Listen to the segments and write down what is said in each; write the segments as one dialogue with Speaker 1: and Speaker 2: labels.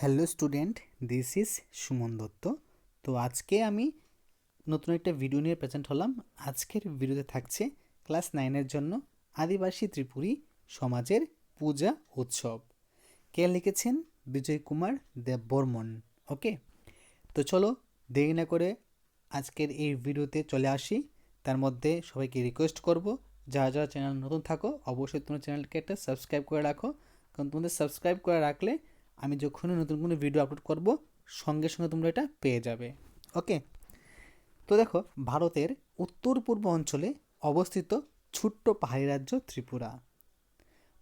Speaker 1: Hello student, this is Suman Dutta. তো আজকে আমি নতুন একটা ভিডিও নিয়ে প্রেজেন্ট হলাম। আজকের ভিডিওতে থাকছে ক্লাস নাইনের জন্য আদিবাসী ত্রিপুরী সমাজের পূজা উৎসব। কে লিখেছেন? বিজয় কুমার দেব বর্মন ওকে? তো চলো দেরি না করে আজকের এই ভিডিওতে চলে আসি। তার মধ্যে সবাইকে রিকোয়েস্ট করব, যারা যারা চ্যানেল নতুন থাকো, অবশ্যই তোমার চ্যানেলকে একটা সাবস্ক্রাইব করে রাখো। কারণ তোমাদের সাবস্ক্রাইব করে রাখলে আমি যখনই নতুন কোনো ভিডিও আপলোড করব, সঙ্গে সঙ্গে তোমরা এটা পেয়ে যাবে। ওকে তো দেখো, ভারতের উত্তর পূর্ব অঞ্চলে অবস্থিত ছোট্ট পাহাড়ি রাজ্য ত্রিপুরা।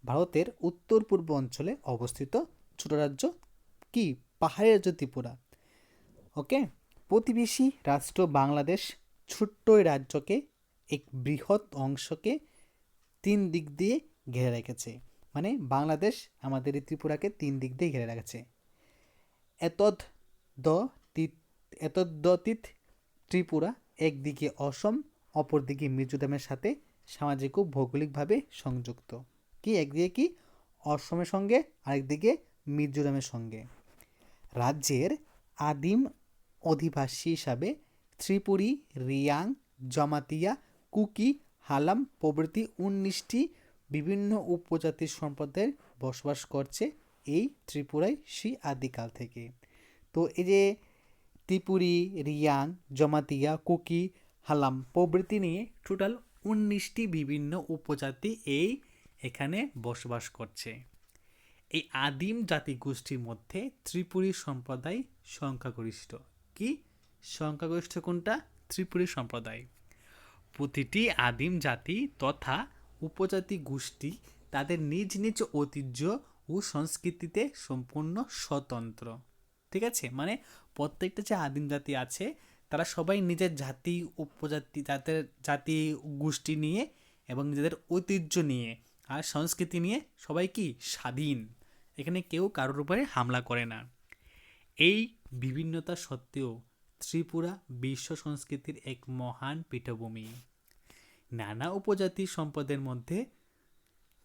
Speaker 1: ভারতের উত্তর পূর্ব অঞ্চলে অবস্থিত ছোট রাজ্য কি? পাহাড়ি রাজ্য ত্রিপুরা। ওকে প্রতিবেশী রাষ্ট্র বাংলাদেশ ছোট্ট রাজ্যকে, এক বৃহৎ অংশকে তিন দিক দিয়ে ঘিরে রেখেছে। মানে বাংলাদেশ আমাদের এই ত্রিপুরাকে তিন দিক দিয়ে ঘিরে রেখেছে। এতদ দ এতদ্দতীত ত্রিপুরা একদিকে অসম, অপরদিকে মিজোরামের সাথে সামাজিক ও ভৌগোলিকভাবে সংযুক্ত। কি একদিকে কি? অসমের সঙ্গে, আরেকদিকে মিজোরামের সঙ্গে। রাজ্যের আদিম অধিবাসী হিসাবে ত্রিপুরী, রিয়াং, জমাতিয়া, কুকি, হালাম প্রভৃতি উনিশটি বিভিন্ন উপজাতির সম্প্রদায়ের বসবাস করছে এই ত্রিপুরায় সেই আদিকাল থেকে। তো এই যে ত্রিপুরী, রিয়াং, জমাতিয়া, কুকি, হালাম প্রভৃতি নিয়ে টোটাল উনিশটি বিভিন্ন উপজাতি এই এখানে বসবাস করছে। এই আদিম জাতিগোষ্ঠীর মধ্যে ত্রিপুরী সম্প্রদায় সংখ্যাগরিষ্ঠ। কি? সংখ্যাগরিষ্ঠ কোনটা? ত্রিপুরী সম্প্রদায়। প্রতিটি আদিম জাতি তথা উপজাতি গোষ্ঠী তাদের নিজ নিজ ঐতিহ্য ও সংস্কৃতিতে সম্পূর্ণ স্বতন্ত্র। ঠিক আছে? মানে প্রত্যেকটা যে আদিম জাতি আছে, তারা সবাই নিজের জাতি, উপজাতি তাদের জাতি, গোষ্ঠী নিয়ে এবং নিজেদের ঐতিহ্য নিয়ে আর সংস্কৃতি নিয়ে সবাই কি? স্বাধীন। এখানে কেউ কারোর উপরে হামলা করে না। এই বিভিন্নতা সত্ত্বেও ত্রিপুরা বিশ্ব সংস্কৃতির এক মহান পীঠভূমি। নানা উপজাতি সম্পদের মধ্যে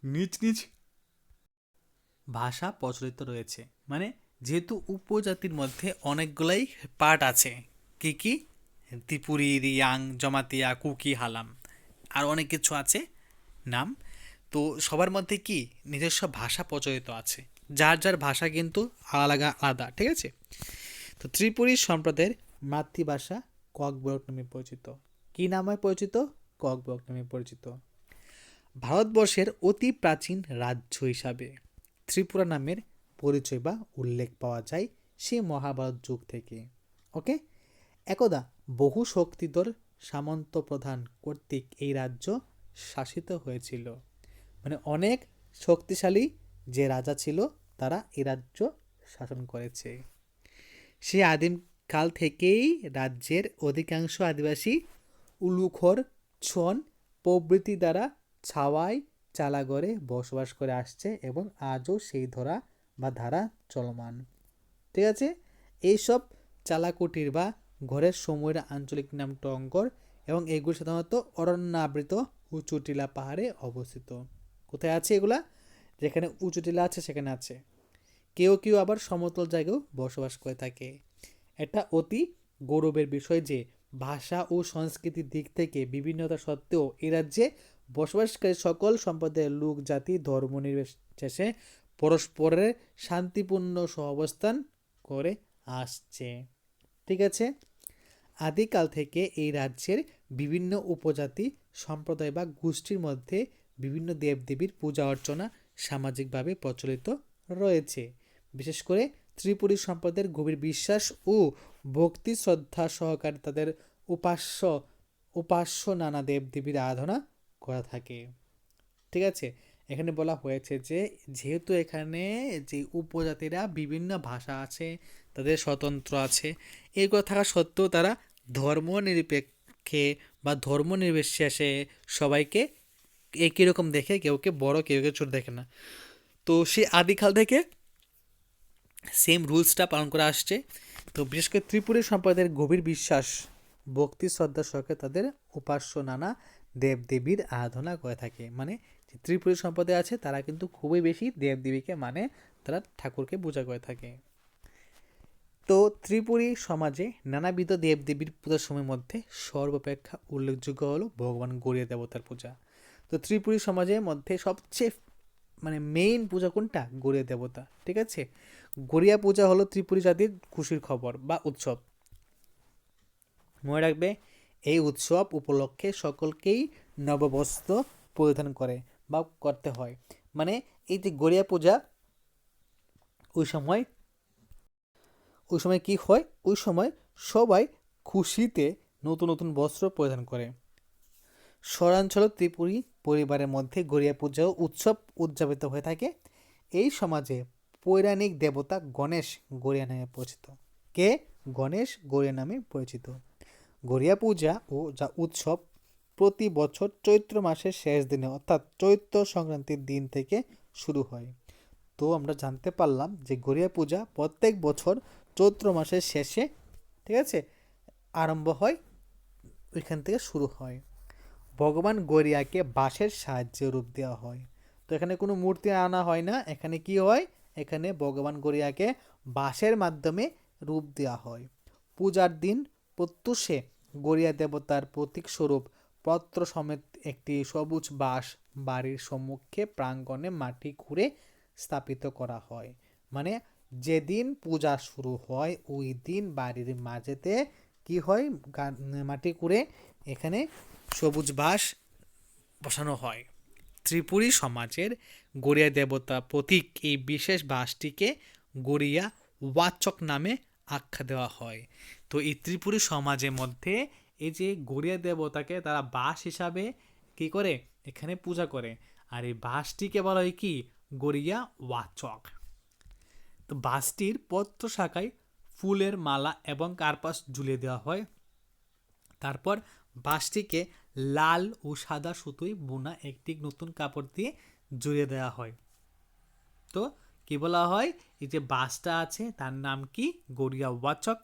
Speaker 1: নিজ নিজ ভাষা প্রচলিত রয়েছে। মানে যেহেতু উপজাতির মধ্যে অনেকগুলাই পার্ট আছে। কি কি? ত্রিপুরি রিয়াং জমাতিয়া কুকি হালাম। আর অনেক কিছু আছে নাম। তো সবার মধ্যে কি? নিজস্ব ভাষা প্রচলিত আছে। যার যার ভাষা কিন্তু আলাদা আলাদা ঠিক আছে? তো ত্রিপুরী সম্প্রদায়ের মাতৃভাষা ককবরক নামে পরিচিত। কী নামে পরিচিত? ককবরক নামে পরিচিত। ভারতবর্ষের অতি প্রাচীন রাজ্য হিসাবে ত্রিপুরা নামের পরিচয় বা উল্লেখ পাওয়া যায় সে মহাভারত যুগ থেকে। ওকে? একদা বহু শক্তিধর সামন্ত প্রধান কর্তৃক এই রাজ্য শাসিত হয়েছিল। মানে অনেক শক্তিশালী যে রাজা ছিল, তারা এই রাজ্য শাসন করেছে। সে আদিম কাল থেকেই রাজ্যের অধিকাংশ আদিবাসী উলুখর ছন প্রভৃতি দ্বারা ছাওয়াই চালাগড়ে বসবাস করে আসছে এবং আজও সেই ধরা বা ধারা চলমান। ঠিক আছে? এইসব চালাকুটির বা ঘরের সময়ের আঞ্চলিক নাম টঙ্কর এবং এগুলো সাধারণত অরণ্যাবৃত উঁচু টিলা পাহাড়ে অবস্থিত। কোথায় আছে এগুলা? যেখানে উঁচু টিলা আছে, সেখানে আছে। কেউ কেউ আবার সমতল জায়গাও বসবাস করে থাকে। এটা অতি গৌরবের বিষয় যে ভাষা ও সংস্কৃতির দিক থেকে বিভিন্নতা সত্ত্বেও এ রাজ্যে বসবাসকারী সকল সম্প্রদায়ের লোক, জাতি, ধর্ম নির্বিশেষে পরস্পরের শান্তিপূর্ণ সহাবস্থান করে আসছে। ঠিক আছে? আদিকাল থেকে এই রাজ্যের বিভিন্ন উপজাতি সম্প্রদায় বা গোষ্ঠীর মধ্যে বিভিন্ন দেবদেবীর পূজা অর্চনা সামাজিকভাবে প্রচলিত রয়েছে। বিশেষ করে ত্রিপুরী সম্প্রদায়ের গভীর বিশ্বাস ও ভক্তি শ্রদ্ধা সহকারে তাদের উপাস্য উপাস্য নানা দেবদেবীর আরাধনা করা থাকে। ঠিক আছে? এখানে বলা হয়েছে যে, যেহেতু এখানে যে উপজাতিরা বিভিন্ন ভাষা আছে, তাদের স্বতন্ত্র আছে এগুলো থাকা সত্ত্বেও তারা ধর্ম নিরপেক্ষে বা ধর্ম নির্বিশেষে সবাইকে একই রকম দেখে কেউকে বড় কেউকে ছোট দেখে না। তো সে আদিকাল থেকে সেম রুলসটা পালন করে আসছে। তো বিশেষ করে ত্রিপুরী সম্প্রদায়ের গভীর বিশ্বাস, ভক্তি, শ্রদ্ধা সহকারে তাদের উপাস্য নানা দেবদেবীর আরাধনা করে থাকে। মানে যে ত্রিপুরী সম্প্রদায় আছে, তারা কিন্তু খুবই বেশি দেবদেবীকে মানে তারা ঠাকুরকে পূজা করে থাকে। তো ত্রিপুরী সমাজে নানাবিধ দেবদেবীর পূজার সময়ের মধ্যে সর্বাপেক্ষা উল্লেখযোগ্য হলো ভগবান গড়িয়া দেবতার পূজা। তো ত্রিপুরী সমাজের মধ্যে সবচেয়ে মানে মেইন পূজা কোনটা? গড়িয়া দেবতা, ঠিক আছে? গড়িয়া পূজা হলো ত্রিপুরী জাতির খুশির খবর বা উৎসব। মনে রাখবে, এই উৎসব উপলক্ষে সকলকেই নববস্ত্র পরিধান করে বা করতে হয়। মানে এই যে গড়িয়া পূজা, ওই সময় ওই সময় কি হয়? ওই সময় সবাই খুশিতে নতুন নতুন বস্ত্র পরিধান করে। শহরাঞ্চল ত্রিপুরী পরিবারের মধ্যে গড়িয়া পূজাও উৎসব উদযাপিত হয়ে থাকে। এই সমাজে পৌরাণিক দেবতা গণেশ গড়িয়া নামে পরিচিত। কে? গণেশ গড়িয়া নামে পরিচিত। গড়িয়া পূজা ও যা উৎসব প্রতি বছর চৈত্র মাসের শেষ দিনে, অর্থাৎ চৈত্র সংক্রান্তির দিন থেকে শুরু হয়। তো আমরা জানতে পারলাম যে গড়িয়া পূজা প্রত্যেক বছর চৈত্র মাসের শেষে, ঠিক আছে, আরম্ভ হয়, ওইখান থেকে শুরু হয়। ভগবান গড়িয়াকে বাঁশের সাহায্যে রূপ দেওয়া হয়। তো এখানে কোনো মূর্তি আনা হয় না। এখানে কি হয়? এখানে ভগবান গড়িয়াকে বাঁশের মাধ্যমে রূপ দেওয়া হয়। পূজার দিন প্রত্যুষে গড়িয়া দেবতার প্রতীক স্বরূপ পত্র সমেত একটি সবুজ বাঁশ বাড়ির সম্মুখে প্রাঙ্গণে মাটি খুঁড়ে স্থাপিত করা হয়। মানে যেদিন পূজা শুরু হয়, ওই দিন বাড়ির মাঝেতে কি হয়? মাটি কুড়ে এখানে সবুজ বাঁশ বসানো হয়। ত্রিপুরী সমাজের গড়িয়া দেবতা প্রতীক এই বিশেষ বাঁশটিকে গড়িয়া ওয়াচক নামে আখ্যা দেওয়া হয়। তো এই ত্রিপুরী সমাজের মধ্যে এই যে গড়িয়া দেবতাকে তারা বাঁশ হিসাবে কি করে? এখানে পূজা করে। আর এই বাঁশটিকে বলা হয় কি? গড়িয়া ওয়াচক তো বাসটির পত্র শাখায় ফুলের মালা এবং কার্পাস ঝুলিয়ে দেওয়া হয়। তারপর বাসটিকে লাল ও সাদা সুতোয় বোনা একটি নতুন কাপড় দিয়ে জড়িয়ে দেওয়া হয়। তো কি বলা হয়? এই যে বাসটা আছে, তার নাম কি? গড়িয়া ওয়াচক।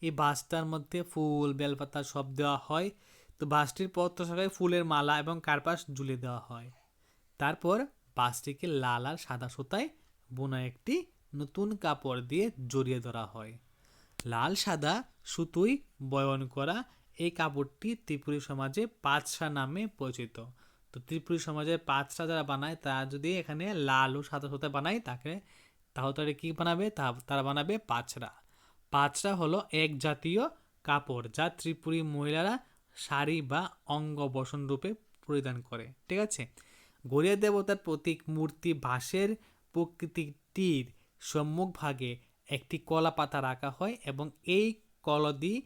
Speaker 1: এই বাসটার মধ্যে ফুল, বেলপাতা সব দেওয়া হয়। তো বাসটির পত্র সবাই ফুলের মালা এবং কার্পাস ঝুলিয়ে দেওয়া হয়। তারপর বাসটিকে লাল আর সাদা সুতায় বোনা একটি নতুন কাপড় দিয়ে জড়িয়ে ধরা হয়। লাল সাদা সুতোই বয়ন করা এই কাপড়টি ত্রিপুরী সমাজে পাঁচশা নামে পরিচিত। তো ত্রিপুরী সমাজে পাঁচশা যারা বানায়, তারা যদি এখানে লাল ও সাদা সুতা বানায় তাকে, তাহলে তারা কী বানাবে? তা- তারা বানাবে পাঁচরা। পাঁচরা হলো এক জাতীয় কাপড় যা ত্রিপুরী মহিলারা শাড়ি বা অঙ্গ বসন রূপে পরিধান করে, ঠিক আছে? গড়িয়া দেবতার প্রতীক মূর্তি বাঁশের প্রকৃতিটির সম্মুখভাগে একটি কলা পাতা রাখা হয় এবং এই কলদি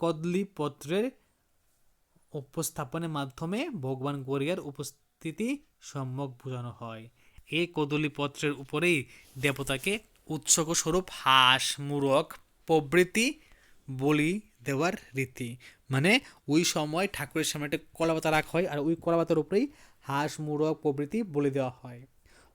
Speaker 1: কদলীপত্রের উপস্থাপনের মাধ্যমে ভগবান গড়িয়ার উপস্থিতি সম্যক বোঝানো হয়। এই কদলীপত্রের উপরেই দেবতাকে উৎসর্গ স্বরূপ হাঁস, মুরগ, প্রভৃতি বলি দেওয়ার রীতি। মানে ওই সময় ঠাকুরের সামনে একটা কলাপাতা রাখা হয় আর ওই কলাপাতার উপরেই হাঁস, মুরগ, প্রভৃতি বলি দেওয়া হয়।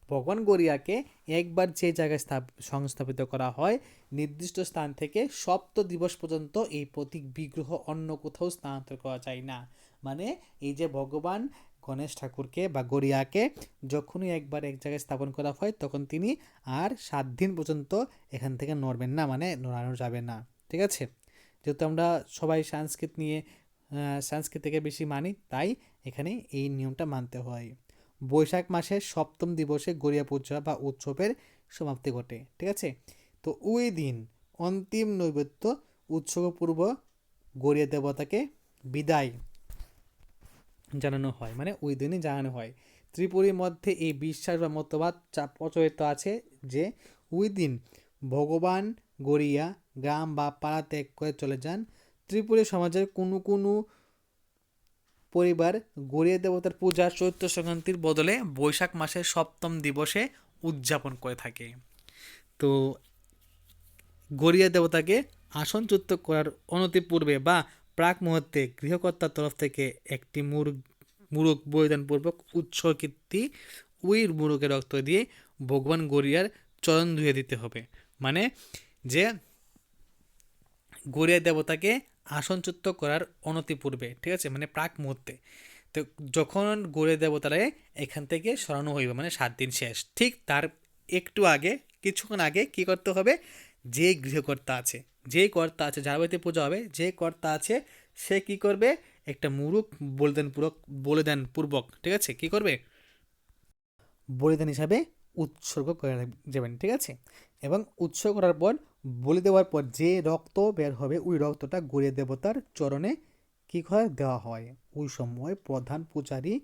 Speaker 1: ভগবান গড়িয়াকে একবার যে জায়গায় স্থাপ- সংস্থাপিত করা হয়, নির্দিষ্ট স্থান থেকে সপ্ত দিবস পর্যন্ত এই প্রতীক বিগ্রহ অন্য কোথাও স্থানান্তর করা যায় না। মানে এই যে ভগবান গণেশ ঠাকুরকে বা গড়িয়াকে যখনই একবার এক জায়গায় স্থাপন করা হয়, তখন তিনি আর সাত দিন পর্যন্ত এখান থেকে নড়বেন না মানে নড়ানো যাবে না। ঠিক আছে? যেহেতু আমরা সবাই সংস্কৃত নিয়ে সংস্কৃত থেকে বেশি মানি, তাই এখানে এই নিয়মটা মানতে হয়। বৈশাখ মাসের সপ্তম দিবসে গড়িয়া পূজা বা উৎসবের সমাপ্তি ঘটে, ঠিক আছে? তো ওই দিন অন্তিম নৈবেদ্য উৎসবপূর্ব গড়িয়া দেবতাকে বিদায় জানানো হয় মানে ওই দিনই জানানো হয়। ত্রিপুরীর মধ্যে এই বিশ্বাস বা মতবাদ প্রচলিত আছে যে ওই দিন ভগবান গড়িয়া গ্রাম বা পাড়া ত্যাগ করে চলে যান। ত্রিপুরী সমাজের কোনো কোনো পরিবার গড়িয়া দেবতার পূজা চৈত্র সংক্রান্তির বদলে বৈশাখ মাসের সপ্তম দিবসে উদযাপন করে থাকে। তো গড়িয়া দেবতাকে আসনচ্যুত করার অনতি পূর্বে বা প্রাক মুহূর্তে গৃহকর্তার তরফ থেকে একটি মুরগ মুরগ বলিদানপূর্বক উৎসর্গীতি ওই মুরগের রক্ত দিয়ে ভগবান গড়িয়ার চরণ ধুয়ে দিতে হবে। মানে যে গড়িয়া দেবতাকে আসনচ্যুত করার অনতিপূর্বে ঠিক আছে? মানে প্রাক মুহূর্তে। তো যখন গড়িয়া দেবতারা এখান থেকে সরানো হইবে মানে সাত দিন শেষ। ঠিক তার একটু আগে, কিছুক্ষণ আগে কি করতে হবে? যে গৃহকর্তা আছে, যে কর্তা আছে, যার বাড়িতে পূজা হবে, যে কর্তা আছে, সে কি করবে? একটা মুরুক বলিদান পূরক বলিদান পূর্বক ঠিক আছে? কি করবে? বলিদান হিসাবে উৎসর্গ করে যাবেন ঠিক আছে? এবং উৎসর্গ করার পর বলি দেওয়ার পর যে রক্ত বের হবে, ওই রক্তটা গড়িয়ে দেবতার চরণে কী করে দেওয়া হয়? ওই সময় প্রধান পূজারী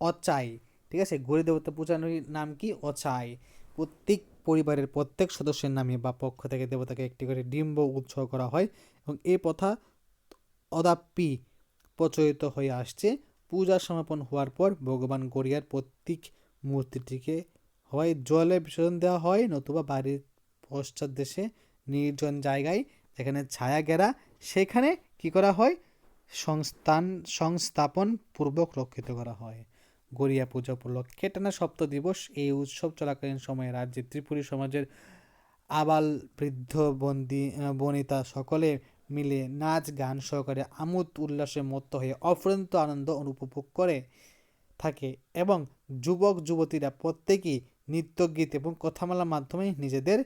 Speaker 1: অচাই, ঠিক আছে? গড়ি দেবতা পূজারীর নাম কি? অচাই। প্রত্যেক পরিবারের প্রত্যেক সদস্যের নামে বা পক্ষ থেকে দেবতাকে একটি করে ডিম্ব উৎসর্গ করা হয় এবং এই প্রথা অদাপ্পি প্রচলিত হয়ে আসছে। পূজা সমাপন হওয়ার পর ভগবান গড়িয়ার প্রত্যেক মূর্তিটিকে হয় জলে বিসর্জন দেওয়া হয়, নতুবা বাড়ির পশ্চাৎ দেশে নির্জন জায়গায়, যেখানে ছায়া ঘেরা সেখানে কি করা হয়? সংস্থান, সংস্থাপন পূর্বক রক্ষিত করা হয়। গড়িয়া পূজা উপলক্ষে টানা সপ্ত দিবস এই উৎসব চলাকালীন সময়ে রাজ্যে ত্রিপুরী সমাজের আবাল বৃদ্ধ বন্দি বনিতা সকলে মিলে নাচ, গান সহকারে আমোদ উল্লাসে মত্ত হয়ে অফুরন্ত আনন্দ অনুপভোগ করে থাকে এবং যুবক, যুবতীরা প্রত্যেকেই নৃত্য গীত এবং কথামালার মাধ্যমে নিজেদের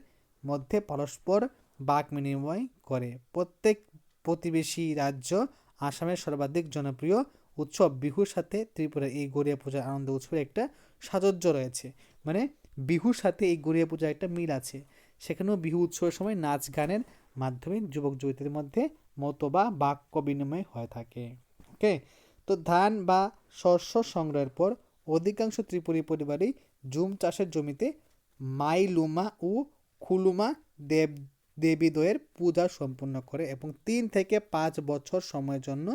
Speaker 1: মধ্যে পরস্পর বাক বিনিময় করে। প্রত্যেক প্রতিবেশী রাজ্য আসামের সর্বাধিক জনপ্রিয় উৎসব বিহুর সাথে ত্রিপুরা এই গড়িয়া পূজার আনন্দ উৎসবের একটা সাজজ্য রয়েছে। মানে বিহুর সাথে এই গড়িয়া পূজার একটা মিল আছে। সেখানেও বিহু উৎসবের সময় নাচ গানের মাধ্যমে যুবক যুবতীদের মধ্যে মত বা বাক্য বিনিময় হয়ে থাকে। ওকে তো ধান বা শস্য সংগ্রহের পর অধিকাংশ ত্রিপুরী পরিবারই জুম চাষের জমিতে মাইলুমা ও খুলুমা দেব, দেবীদ্বয়ের পূজা সম্পূর্ণ করে এবং তিন থেকে পাঁচ বছর সময়ের জন্য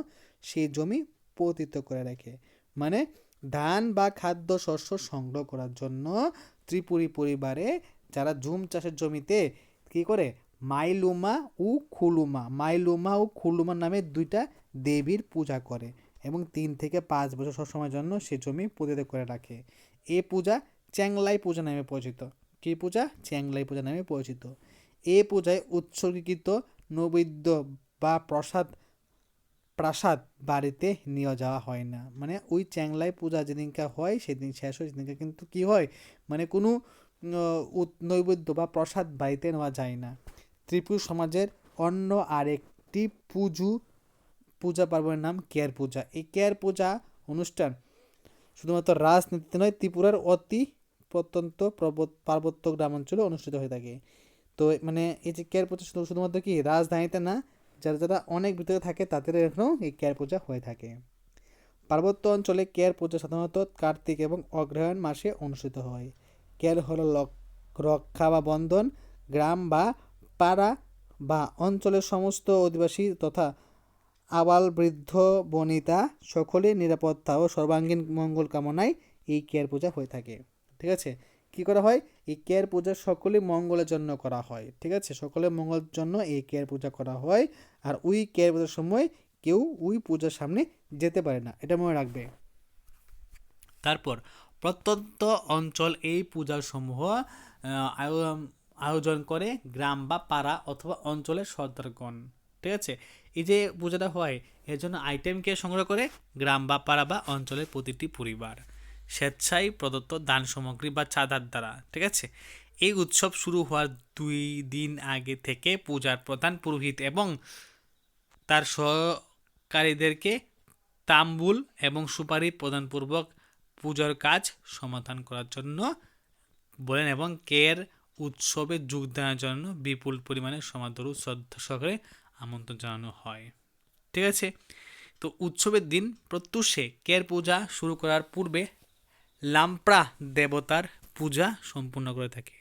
Speaker 1: সেই জমি পতিত করে রাখে। মানে ধান বা খাদ্য শস্য সংগ্রহ করার জন্য ত্রিপুরী পরিবারে যারা জুম চাষের জমিতে কি করে? মাইলুমা ও খুলুমা। মাইলুমা ও খুলুমা নামে দুইটা দেবীর পূজা করে এবং তিন থেকে পাঁচ বছর সবসময়ের জন্য সে জমি পতিত করে রাখে। এ পূজা চ্যাংলাই পূজা নামে পরিচিত। কী পূজা? চ্যাংলাই পূজা নামে পরিচিত। এ পূজায় উৎসর্গীকৃত নৈবেদ্য বা প্রসাদ, প্রাসাদ বাড়িতে নিয়ে যাওয়া হয় না। মানে ওই চ্যাংলাই পূজা যেদিনকে হয়, সেদিন শেষ হয়, সেদিনকে কিন্তু কি হয়? মানে কোনো নৈবেদ্য বা প্রসাদ বাড়িতে নেওয়া যায় না। ত্রিপুর সমাজের অন্য আরেকটি পুজো, পূজা পার্বণের নাম কেয়ার পূজা। এই কেয়ার পূজা অনুষ্ঠান শুধুমাত্র রাজনীতিতে নয়, ত্রিপুরার অতি প্রত্যন্ত পার্বত্য গ্রামাঞ্চলে অনুষ্ঠিত হয়ে থাকে। তো মানে এই যে কেয়ার পূজা শুধু শুধুমাত্র কি রাজধানীতে না, যারা যারা অনেক ভিতরে থাকে, তাদের এখনও এই কেয়ার পূজা হয়ে থাকে। পার্বত্য অঞ্চলে কেয়ার পূজা সাধারণত কার্তিক এবং অগ্রহায়ণ মাসে অনুষ্ঠিত হয়। কেয়ার হলো রক্ষা বা বন্ধন, গ্রাম বা পাড়া বা অঞ্চলের সমস্ত অধিবাসী তথা আবাল বৃদ্ধ, বনিতা সকলের নিরাপত্তা ও সর্বাঙ্গীন মঙ্গল কামনায় এই কেয়ার পূজা হয়ে থাকে। ঠিক আছে? কি করা হয়? এই কেয়ার পূজা সকলে মঙ্গলের জন্য করা হয়, ঠিক আছে? সকলে মঙ্গলের জন্য এই কেয়ার পূজা করা হয় আর ওই কেয়ার পূজার সময় কেউ ওই পূজার সামনে যেতে পারে না, এটা মনে রাখবে। তারপর, প্রত্যন্ত অঞ্চল এই পূজার সমূহ আয়োজন করে গ্রাম বা পাড়া অথবা অঞ্চলের সর্দারগণ, ঠিক আছে? এই যে পূজাটা হয়, এর জন্য আইটেমকে সংগ্রহ করে গ্রাম বা পাড়া বা অঞ্চলের প্রতিটি পরিবার। স্বেচ্ছায় প্রদত্ত দান সামগ্রী বা চাঁদার দ্বারা, ঠিক আছে? এই উৎসব শুরু হওয়ার দুই দিন আগে থেকে পূজার প্রধান পুরোহিত এবং তার সহকারীদেরকে তাম্বুল এবং সুপারি প্রদানপূর্বক পূজার কাজ সমাধান করার জন্য বলেন এবং কের উৎসবে যোগদানের জন্য বিপুল পরিমাণে সমাদর শ্রদ্ধা সহকারে আমন্ত্রণ জানানো হয়, ঠিক আছে? তো উৎসবের দিন প্রত্যুষে কের পূজা শুরু করার পূর্বে লাম্প্রা দেবতার পূজা সম্পূর্ণ করে থাকে।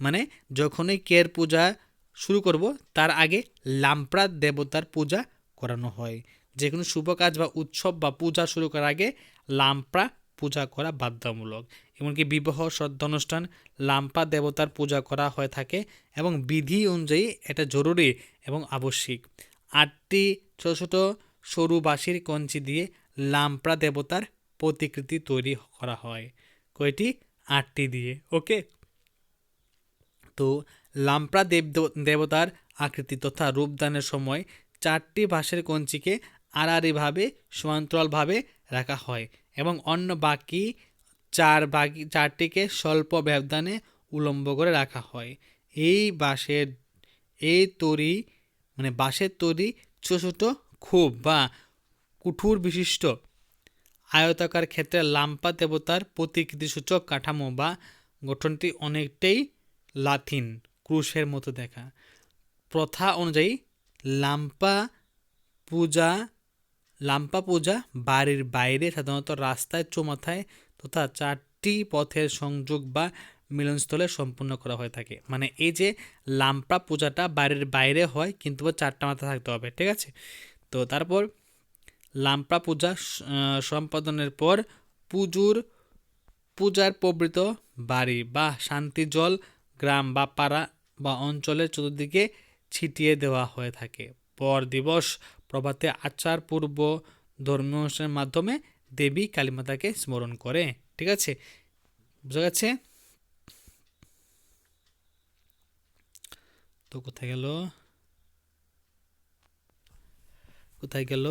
Speaker 1: মানে যখনই কের পূজা শুরু করব, তার আগে লাম্প্রা দেবতার পূজা করানো হয়। যে কোনো শুভ কাজ বা উৎসব বা পূজা শুরু করার আগে লাম্প্রা পূজা করা বাধ্যতামূলক। এমনকি বিবাহ শ্রদ্ধানুষ্ঠান লাম্পা দেবতার পূজা করা হয়ে থাকে এবং বিধি অনুযায়ী এটা জরুরি এবং আবশ্যিক। আটটি ছোটো ছোটো সরু বাঁশির কঞ্চি দিয়ে লাম্প্রা দেবতার প্রতিকৃতি তৈরি করা হয় কয়টি? আটটি দিয়ে, ওকে? তো লাম্প্রা দেব, দেবতার আকৃতি তথা রূপদানের সময় চারটি বাঁশের কঞ্চিকে আড়াআড়িভাবে, সমান্তরালভাবে রাখা হয় এবং অন্য বাকি চার বাকি, চারটিকে স্বল্প ব্যবধানে উলম্ব করে রাখা হয়। এই বাঁশের, এই তৈরি মানে বাঁশের তৈরি ছোটো ছোটো খুব বা কুঠুর বিশিষ্ট আয়তাকার ক্ষেত্রে লাম্পা দেবতার প্রতিকৃতিসূচক কাঠামো বা গঠনটি অনেকটাই লাথিন ক্রুশের মতো দেখা। প্রথা অনুযায়ী লাম্পা পূজা লাম্পা পূজা বাড়ির বাইরে সাধারণত রাস্তায়, চৌমাথায় তথা চারটি পথের সংযোগ বা মিলনস্থলে সম্পূর্ণ করা হয়ে থাকে। মানে এই যে লাম্পা পূজাটা বাড়ির বাইরে হয়, কিন্তু চারটা মাথা থাকতে হবে, ঠিক আছে? তো তারপর লাম্পা পূজা সম্পাদনের পর পুজোর, পূজার প্রবৃত বাড়ি বা শান্তি জল গ্রাম বা পাড়া বা অঞ্চলের চতুর্দিকে ছিটিয়ে দেওয়া হয়ে থাকে। পর দিবস প্রভাতে আচার, পূর্ব ধর্মীয় অনুষ্ঠানের মাধ্যমে দেবী কালীমাতাকে স্মরণ করে। ঠিক আছে? বুঝা গেছে? তো কোথায় গেল? কোথায় গেল?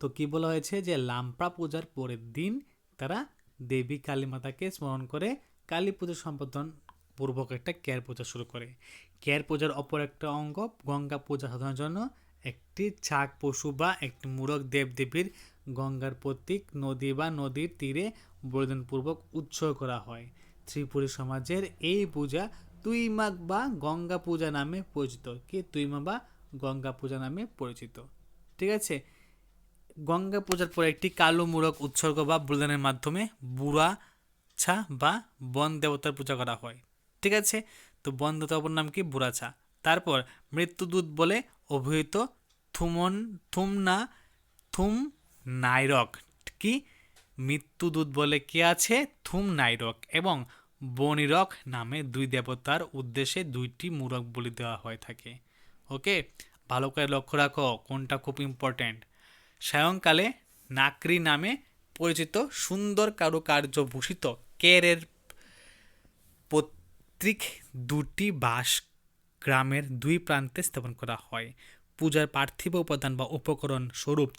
Speaker 1: তো কি বলা হয়েছে যে লাম্পা পূজার পরের দিন তারা দেবী কালী মাতাকে স্মরণ করে কালী পুজো সম্পাদন পূর্বক একটা কেয়ার পূজা শুরু করে। কেয়ার পূজার অপর একটা অঙ্গ গঙ্গা পূজা সাধনের জন্য একটি ছাগ পশু বা একটি মূরক দেবদেবীর গঙ্গার প্রতীক নদী বা নদীর তীরে বলিদানপূর্বক উৎসর্গ করা হয়। ত্রিপুরী সমাজের এই পূজা তুইমাগ বা গঙ্গা পূজা নামে পরিচিত। কি তুইমা বা গঙ্গা পূজা নামে পরিচিত। ঠিক আছে? গঙ্গা পূজার পর একটি কালো মূরক উৎসর্গ বা বলিদানের মাধ্যমে বুড়া, ছা বা বন দেবতার পূজা করা হয়। ঠিক আছে? তো বন দেবতার নাম কি? বুড়াছা তারপর মৃত্যুদূত বলে অভিহিত থুমন, থুমনা থুম নাইরক কি? মৃত্যুদূত বলে কে আছে? থুম নাইরক এবং বনিরক নামে দুই দেবতার উদ্দেশ্যে দুইটি মূরক বলি দেওয়া হয়ে থাকে। ওকে? ভালো করে লক্ষ্য রাখো, কোনটা খুব ইম্পর্ট্যান্ট সায়ংকালে নাকরি নামে পরিচিত সুন্দর কারুকার্য ভূষিত কেরের পত্রিক দুটি বাঁশ গ্রামের দুই প্রান্তে স্থাপন করা হয়। পূজার পার্থিব উপাদান বা উপকরণ স্বরূপ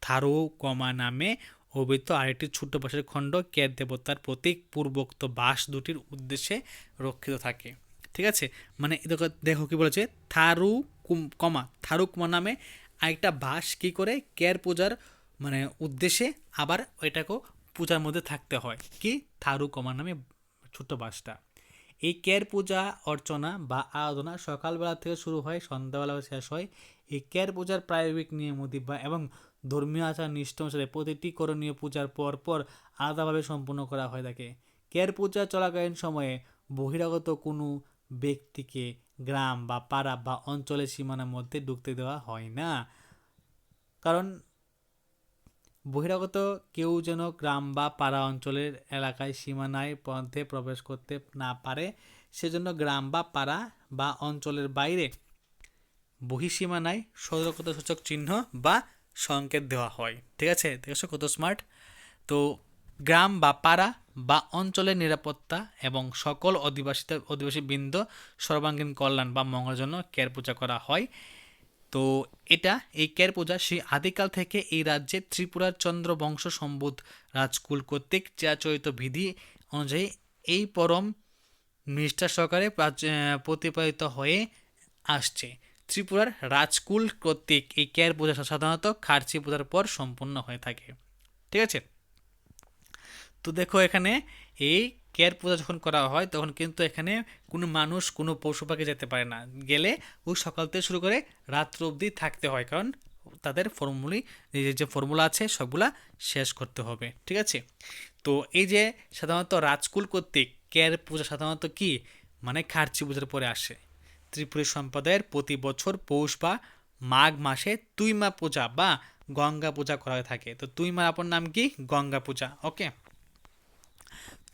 Speaker 1: থারো কমা নামে অভিহিত। আরেকটি ছোট বাঁশের খণ্ড কের দেবতার প্রতীক পূর্বোক্ত বাঁশ দুটির উদ্দেশ্যে রক্ষিত থাকে। ঠিক আছে? মানে দেখো কি বলেছে? থারু কুম- কমা, থারুকমা নামে আরেকটা বাঁশ কি করে? কেয়ার পূজার মানে উদ্দেশ্যে আবার ওইটাকেও পূজার মধ্যে থাকতে হয়। কি? থারু কমা নামে ছোট্ট বাঁশটা এই কেয়ার পূজা অর্চনা বা আরাধনা সকালবেলা থেকে শুরু হয়, সন্ধ্যাবেলা শেষ হয়। এই কেয়ার পূজার প্রায়োগিক নিয়মতি বা এবং ধর্মীয় আচার নিষ্ঠ অনুসারে প্রতিটি করণীয় পূজার পর পর আলাদাভাবে সম্পূর্ণ করা হয়ে থাকে। কেয়ার পূজা চলাকালীন সময়ে বহিরাগত কোনো ব্যক্তিকে গ্রাম বা পাড়া বা অঞ্চলের সীমানার মধ্যে ঢুকতে দেওয়া হয় না। কারণ বহিরাগত কেউ যেন গ্রাম বা পাড়া অঞ্চলের এলাকায় সীমানায় পথে প্রবেশ করতে না পারে, সেজন্য গ্রাম বা পাড়া বা অঞ্চলের বাইরে বহিসীমানায় সতর্কতা সূচক চিহ্ন বা সংকেত দেওয়া হয়। ঠিক আছে? দেখছ কত স্মার্ট তো গ্রাম বা পাড়া বা অঞ্চলের নিরাপত্তা এবং সকল অধিবাসীদের অধিবাসী বৃন্দ সর্বাঙ্গীন কল্যাণ বা মঙ্গলের জন্য কেয়ার পূজা করা হয়। তো এটা, এই কেয়ার পূজা সেই আদিকাল থেকে এই রাজ্যে ত্রিপুরার চন্দ্র বংশ সম্বুধ রাজকুল কর্তৃক চিরাচরিত বিধি অনুযায়ী এই পরম নিষ্ঠা সহকারে প্রতিপালিত হয়ে আসছে। ত্রিপুরার রাজকুল কর্তৃক এই কেয়ার পূজা সাধারণত খার্চি পূজার পর সম্পূর্ণ হয়ে থাকে। ঠিক আছে? তো দেখো এখানে এই কেয়ার পূজা যখন করা হয়, তখন কিন্তু এখানে কোনো মানুষ, কোনো পশু পাখি যেতে পারে না। গেলে ওই সকাল থেকে শুরু করে রাত্র অবধি থাকতে হয়, কারণ তাদের ফর্মুলি নিজের যে ফর্মুলা আছে, সবগুলা শেষ করতে হবে, ঠিক আছে? তো এই যে সাধারণত রাজকুল কর্তৃক কেয়ার পূজা সাধারণত কি? মানে খার্চি পূজার পরে আসে। ত্রিপুরী সম্প্রদায়ের প্রতি বছর পৌষ বা মাঘ মাসে তুইমা পূজা বা গঙ্গা পূজা করা হয়ে থাকে। তো তুইমার আপন নাম কি? গঙ্গা পূজা ওকে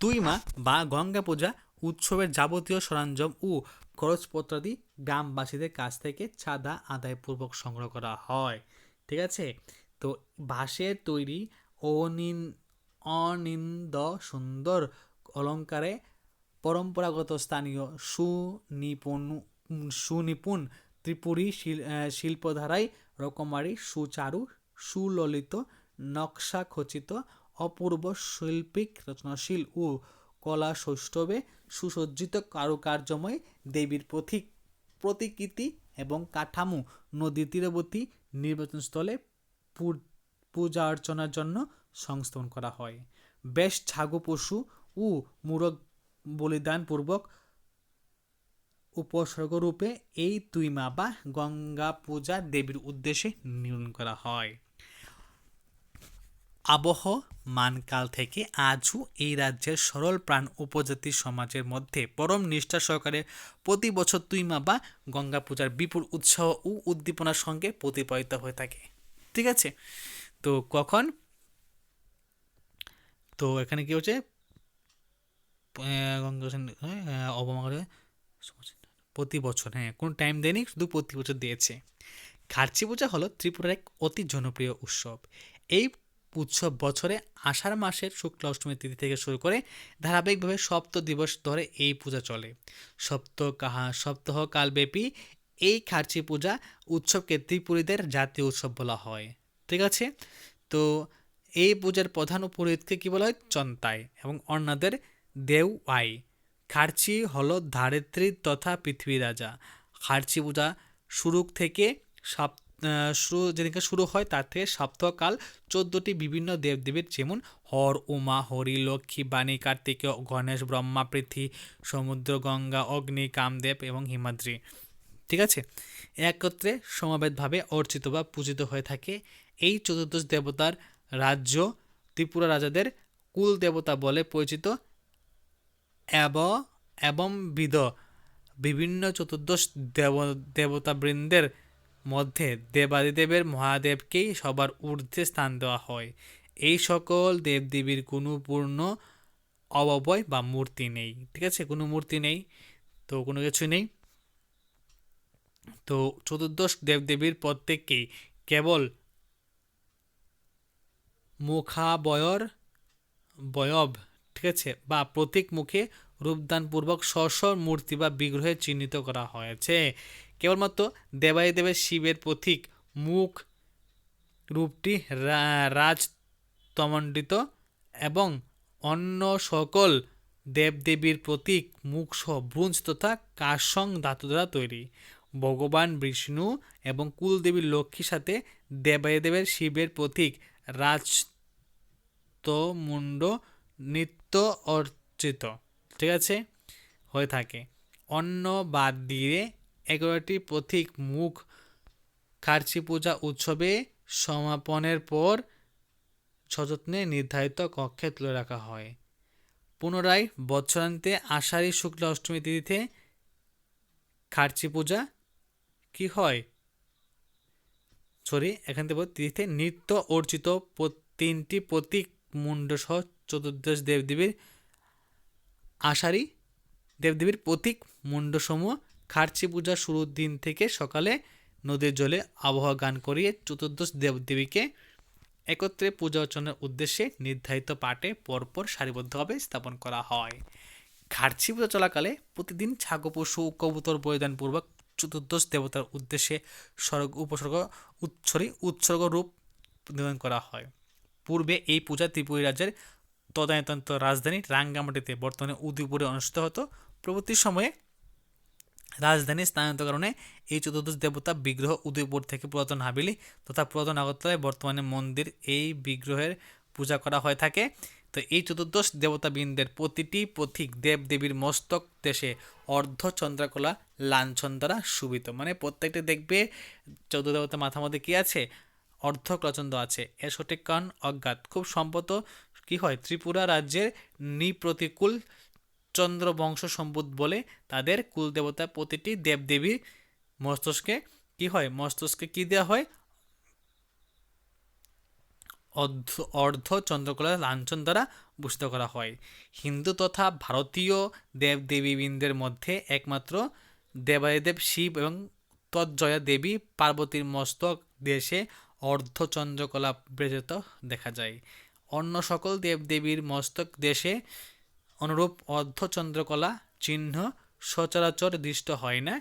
Speaker 1: তুইমা বা গঙ্গা পূজা, উৎসবের যাবতীয় সরঞ্জাম ও খরচপত্রাদি গ্রামবাসীদের কাছ থেকে চাঁদা আদায়পূর্বক সংগ্রহ করা হয়। ঠিক আছে? তো বাঁশের তৈরি অনিন, অনিন্দ সুন্দর অলঙ্কারে পরম্পরাগত স্থানীয় সুনিপুণ সুনিপুণ ত্রিপুরী শিল শিল্পধারায় রকমারি, সুচারু, সুললিত নকশা খচিত অপূর্ব শৈল্পিক, রচনাশীল ও কলা সৌষ্ঠবে সুসজ্জিত কারুকার্যময় দেবীর প্রতীক, প্রতিকৃতি এবং কাঠামো নদী তীরবর্তী নির্বাচনস্থলে পূজা অর্চনার জন্য সংস্থাপন করা হয়। বেশ ছাগু পশু ও মূরগ বলিদানপূর্বক উপসর্গরূপে এই তুইমা বা গঙ্গা পূজা দেবীর উদ্দেশ্যে নির্মাণ করা হয়। আবহ মানকাল থেকে আজও এই রাজ্যের সরল প্রাণ উপজাতি সমাজের মধ্যে পরম নিষ্ঠা সহকারে প্রতি বছর তুইমা বা গঙ্গা পূজার বিপুল উৎসাহ ও উদ্দীপনার সঙ্গে প্রতিপালিত হয়ে থাকে। ঠিক আছে? তো কখন? তো এখানে কি হচ্ছে? প্রতি বছর হ্যাঁ কোনো টাইম দেয়নি, শুধু প্রতি বছর দিয়েছে। খার্চি পূজা হলো ত্রিপুরার এক অতি জনপ্রিয় উৎসব। এই উৎসব বছরে আষাঢ় মাসের শুক্লা অষ্টমী তিথি থেকে শুরু করে ধারাবাহিকভাবে সপ্ত দিবস ধরে এই পূজা চলে। সপ্ত কাহা সপ্তাহ কালব্যাপী এই খার্চি পূজা উৎসবকে ত্রিপুরীদের জাতীয় উৎসব বলা হয়। ঠিক আছে? তো এই পূজার প্রধান পুরোহিতকে কী বলা হয়? চন্তাই এবং অন্যদের দেউ আই খার্চি হলো ধারিত্রী তথা পৃথিবী রাজা খার্চি পূজা শুরু থেকে সপ আহ, শুরু, যেদিনকে শুরু হয় তার থেকে সপ্তাহকাল চোদ্দোটি বিভিন্ন দেবদেবীর যেমন হর, উমা, হরি, লক্ষ্মী, বাণী কার্তিকেয় গণেশ, ব্রহ্মা, পৃথ্বী, সমুদ্র, গঙ্গা, অগ্নি, কামদেব এবং হিমাদ্রি। ঠিক আছে? একত্রে সমবেতভাবে অর্চিত বা পূজিত হয়ে থাকে এই চতুর্দশ দেবতার রাজ্য ত্রিপুরা রাজাদের কুল দেবতা বলে পরিচিত এব এবং বিদ বিভিন্ন চতুর্দশ দেব, দেবতাবৃন্দের মধ্যে দেবাদিদেবের মহাদেবকেই সবার ঊর্ধ্বে স্থান দেওয়া হয়। এই সকল দেবদেবীর কোনো পূর্ণ অববয় বা মূর্তি নেই। ঠিক আছে? কোনো মূর্তি নেই, তো কোনো কিছু নেই। তো চতুর্দশ দেবদেবীর প্রত্যেককেই কেবল মুখাবয়র বয়ব, ঠিক আছে, বা প্রতীক মুখে রূপদানপূর্বক স্ব মূর্তি বা বিগ্রহে চিহ্নিত করা হয়েছে। কেবলমাত্র দেবাই দেবের শিবের প্রতীক মুখ রূপটি রাজতমণ্ডিত এবং অন্য সকল দেবদেবীর প্রতীক মুখ সহ ব্রোঞ্জ তথা কাসং ধাতু দ্বারা তৈরি। ভগবান বিষ্ণু এবং কুলদেবী লক্ষ্মীর সাথে দেবাদেবের শিবের প্রতীক রাজ তো মুন্ড নিত্য অর্চিত, ঠিক আছে? হয়ে থাকে। অন্য বাদ দিয়ে এগারোটি প্রতীক মুখ খার্চি পূজা উৎসবে সমাপনের পর সযত্নে নির্ধারিত কক্ষে তুলে রাখা হয়। পুনরায় বৎসরান্তে আষাঢ়ী শুক্লা অষ্টমী তিথিতে খার্চি পূজা কি হয়? সরি, এখান থেকে তিথিতে নিত্য অর্চিত তিনটি প্রতীক মুন্ড সহ চতুর্দশ দেবদেবীর আষাঢ়ী দেবদেবীর প্রতীক মুন্ডসমূহ খার্চি পূজা শুরুর দিন থেকে সকালে নদীর জলে আবহাওয়া গান করিয়ে চতুর্দশ দেবদেবীকে একত্রে পূজা অর্চনার উদ্দেশ্যে নির্ধারিত পাটে পরপর সারিবদ্ধভাবে স্থাপন করা হয়। খার্চি পূজা চলাকালে প্রতিদিন ছাগো পশু, কবুতর বলিদানপূর্বক চতুর্দশ দেবতার উদ্দেশ্যে স্বর্গ উপসর্গ উৎসরি উৎসর্গ রূপ নিবেদন করা হয়। পূর্বে এই পূজা ত্রিপুরী রাজ্যের তদানীতন্ত রাজধানী রাঙ্গামাটিতে বর্তমানে উদয়পুরে অনুষ্ঠিত হতো। পরবর্তী সময়ে রাজধানী স্থানান্তর কারণে এই চতুর্দশ দেবতা বিগ্রহ উদয়পুর থেকে পুরাতন হাবিলি তথা পুরাতন আগরতলায় বর্তমানে মন্দির এই বিগ্রহের পূজা করা হয়ে থাকে। তো এই চতুর্দশ দেবতাবৃন্দের প্রতিটি পথিক দেব দেবীর মস্তক দেশে অর্ধ চন্দ্রকলা লাঞ্ছন দ্বারা শুভিত। মানে প্রত্যেকটা দেখবে চৌদ্দ দেবতার মাথার মধ্যে কি আছে? অর্ধ প্রচণ্ড আছে। এর সঠিক কারণ অজ্ঞাত। খুব সম্ভবত কি হয়? ত্রিপুরা রাজ্যের নিপ্রতিকূল চন্দ্র বংশ সম্ভূত বলে তাদের কুলদেবতা প্রতিটি দেবদেবীর মস্তিষ্কে কি হয়? মস্তিষ্কে কি দেওয়া হয়? অর্ধ অর্ধ চন্দ্রকলা লাঞ্ছন দ্বারা ভূষিত করা হয়। হিন্দু তথা ভারতীয় দেবদেবীবৃন্দের মধ্যে একমাত্র দেবাদিদেব শিব এবং তজ্জয়া দেবী পার্বতীর মস্তক দেশে অর্ধচন্দ্রকলা বিরাজিত দেখা যায়। অন্য সকল দেবদেবীর মস্তক দেশে অনুরূপ অর্ধচন্দ্রকলা চিহ্ন সচরাচর দৃষ্ট হয় না।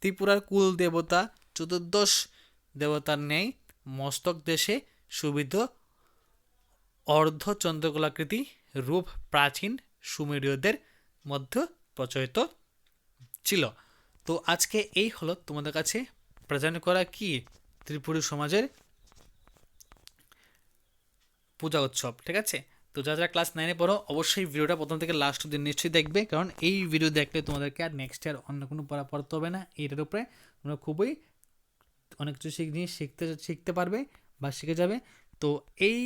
Speaker 1: ত্রিপুরার কুল দেবতা, চতুর্দশ দেবতার ন্যায় মস্তক দেশে সুবিধ অর্ধচন্দ্রকলাকৃতি রূপ প্রাচীন সুমেরীয়দের মধ্যে প্রচলিত ছিল। তো আজকে এই হলো তোমাদের কাছে প্রেজেন্ট করা কি ত্রিপুরী সমাজের পূজা উৎসব, ঠিক আছে? তো যারা যারা ক্লাস নাইনে পড়ো, অবশ্যই ভিডিওটা প্রথম থেকে লাস্ট অব্দি নিশ্চয়ই দেখবে, কারণ এই ভিডিও দেখলে তোমাদেরকে আর নেক্সট ইয়ার অন্য কোনো পড়া পড়তে হবে না। এটার উপরে তোমরা খুবই অনেক কিছু শিখ, জিনিস শিখতে শিখতে পারবে বা শিখে যাবে। তো এই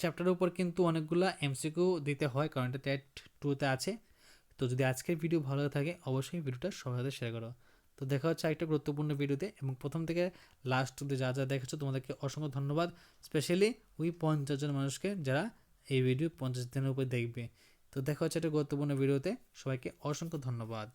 Speaker 1: চ্যাপ্টারের উপর কিন্তু অনেকগুলো এমসিকিউ দিতে হয়, কারণ এটা টেট টুতে আছে। তো যদি আজকের ভিডিও ভালো থাকে, অবশ্যই ভিডিওটা সবার সাথে শেয়ার করো। তো দেখা হচ্ছে একটা গুরুত্বপূর্ণ ভিডিওতে এবং প্রথম থেকে লাস্ট অব্দি যা যা দেখেছ, তোমাদেরকে অসংখ্য ধন্যবাদ। স্পেশালি ওই পঞ্চাশ জন মানুষকে যারা এই ভিডিও পঞ্চাশ দিনের উপর দেখবে। তো দেখা হচ্ছে একটা গুরুত্বপূর্ণ ভিডিওতে সবাইকে অসংখ্য ধন্যবাদ।